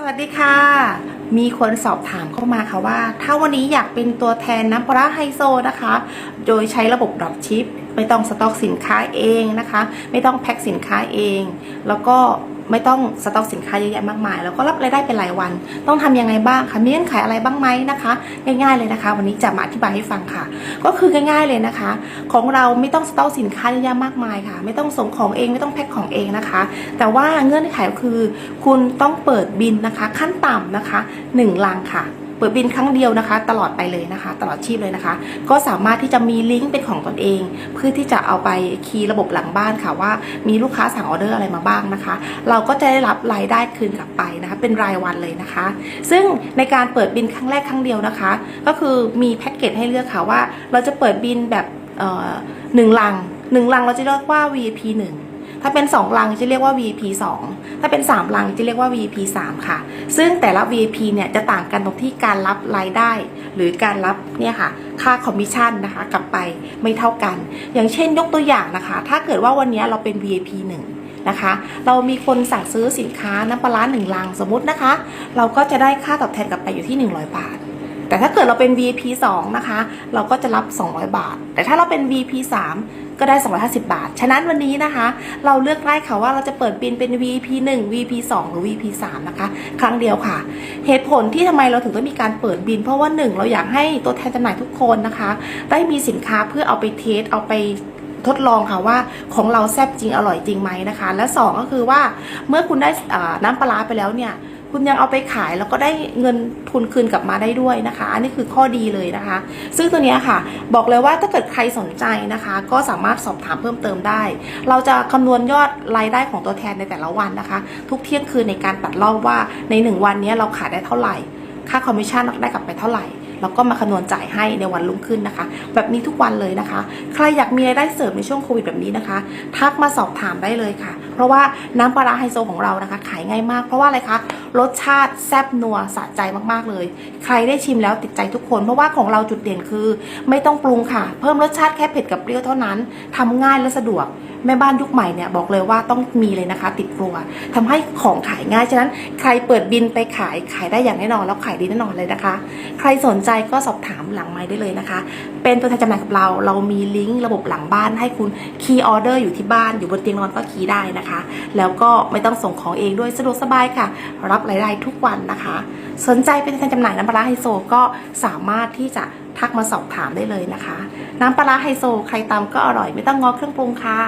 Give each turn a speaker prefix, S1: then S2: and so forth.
S1: สวัสดีค่ะ มีคนสอบถามเข้ามาค่ะว่า ถ้าวันนี้อยากเป็นตัวแทนน้ำปลาไฮโซนะคะ โดยใช้ระบบดรอปชิป ไม่ต้องสต็อกสินค้าเองนะคะ ไม่ต้องแพ็คสินค้าเอง แล้วก็ ไม่ต้องสต็อกสินค้าเยอะแยะมากมาย แล้วก็รับรายได้เป็นรายวัน ต้องทำยังไงบ้างคะมีเงื่อนไขอะไรบ้างไหมนะคะ ง่ายๆเลยนะคะ วันนี้จะมาอธิบายให้ฟังค่ะ ก็คือง่ายๆเลยนะคะ ของเราไม่ต้องสต็อกสินค้าเยอะแยะมากมายค่ะ ไม่ต้องส่งของเองไม่ต้องแพ็คของเองนะคะ แต่ว่าเงื่อนไขก็คือ คุณต้องเปิดบินนะคะ ขั้นต่ำนะคะ1ลังค่ะ เปิดบินครั้งเดียวนะคะ ตลอดไปเลยนะคะ ตลอดชีพเลยนะคะ ก็สามารถที่จะมีลิงก์เป็นของตนเอง เพื่อที่จะเอาไปคีย์ระบบหลังบ้านค่ะว่ามีลูกค้าสั่งออเดอร์อะไรมาบ้างนะคะ เราก็จะได้รับรายได้คืนกลับไปนะคะ เป็นรายวันเลยนะคะ ซึ่งในการเปิดบินครั้งแรกครั้งเดียวนะคะ ก็คือมีแพ็กเกจให้เลือกค่ะว่าเราจะเปิดบินแบบเอ่อหนึ่งลังหนึ่งลังเราจะเรียกว่า VIP 1ถ้าเป็น 2 ลังจะเรียกว่า VP 2 ถ้าเป็น3ลังจะเรียกว่า VP 3 ค่ะ ซึ่งแต่ละ VP เนี่ยจะต่างกันตรงที่การรับรายได้ หรือการรับเนี่ยค่ะค่าคอมมิชชั่นนะคะกลับไปไม่เท่ากัน อย่างเช่นยกตัวอย่างนะคะ ถ้าเกิดว่าวันนี้เราเป็น VIP 1นะคะเรามีคนสั่งซื้อสินค้าน้ำปลาร้าหนึ่งลังสมมตินะคะ เราก็จะได้ค่าตอบแทนกลับไปอยู่ที่ 100 บาท แต่ถ้าเกิดเราเป็น VIP 2 นะคะ เราก็จะรับ 200 บาท แต่ถ้าเราเป็น VIP 3 ก็ได้ 250 บาท ฉะนั้นวันนี้นะคะ เราเลือกได้ค่ะว่าเราจะเปิดบินเป็น VIP 1 VIP 2 หรือ VIP 3 นะคะ ครั้งเดียวค่ะ เหตุผลที่ทำไมเราถึงต้องมีการเปิดบิน เพราะว่าหนึ่งเราอยากให้ตัวแทนจำหน่ายทุกคนนะคะ ได้มีสินค้าเพื่อเอาไปเทสเอาไปทดลองค่ะว่าของเราแซ่บจริงอร่อยจริงไหมนะคะ และสองก็คือว่าเมื่อคุณได้น้ำปลาไปแล้วเนี่ย คุณยังเอาไปขายแล้วก็ได้เงินทุนคืนกลับมาได้ด้วยนะคะ อันนี้คือข้อดีเลยนะคะ ซึ่งตัวเนี้ยค่ะ บอกเลยว่าถ้าเกิดใครสนใจนะคะ ก็สามารถสอบถามเพิ่มเติมได้ เราจะคำนวณยอดรายได้ของตัวแทนในแต่ละวันนะคะ ทุกเที่ยงคืนในการตัดรอบว่าในหนึ่งวันนี้เราขายได้เท่าไหร่ ค่าคอมมิชชั่นได้กลับไปเท่าไหร่ แล้วก็มาคำนวณจ่ายให้ในวันรุ่งขึ้นนะคะ แบบนี้ทุกวันเลยนะคะ ใครอยากมีรายได้เสริมในช่วงโควิดแบบนี้นะคะ ทักมาสอบถามได้เลยค่ะ เพราะว่าน้ำปลาร้าไฮโซของเรานะคะ ขายง่ายมาก เพราะว่าอะไรคะรสชาติแซ่บนัวสะใจมากๆเลย ใครได้ชิมแล้วติดใจทุกคน เพราะว่าของเราจุดเด่นคือ ไม่ต้องปรุงค่ะ เพิ่มรสชาติแค่เผ็ดกับเปรี้ยวเท่านั้นทำง่ายและสะดวก แม่บ้านยุคใหม่เนี่ยบอกเลยว่าต้องมีเลยนะคะ ติดครัวทำให้ของขายง่ายฉะนั้นใครเปิดบินไปขายขายได้อย่างแน่นอนแล้วขายดีแน่นอนเลยนะคะ ใครสนใจก็สอบถามหลังไม้ได้เลยนะคะ เป็นตัวแทนจำหน่ายกับเรา เรามีลิงก์ระบบหลังบ้านให้คุณคีย์ออเดอร์อยู่ที่บ้านอยู่บนเตียงนอนก็คีย์ได้นะคะ แล้วก็ไม่ต้องส่งของเองด้วยสะดวกสบายค่ะ รับรายได้ทุกวันนะคะ สนใจเป็นตัวแทนจำหน่ายน้ำปลาร้าไฮโซก็สามารถที่จะ ทักมาสอบถามได้เลยนะคะ น้ำปลาร้าไฮโซ ใครตามก็อร่อยไม่ต้องงอเครื่องปรุงค่ะ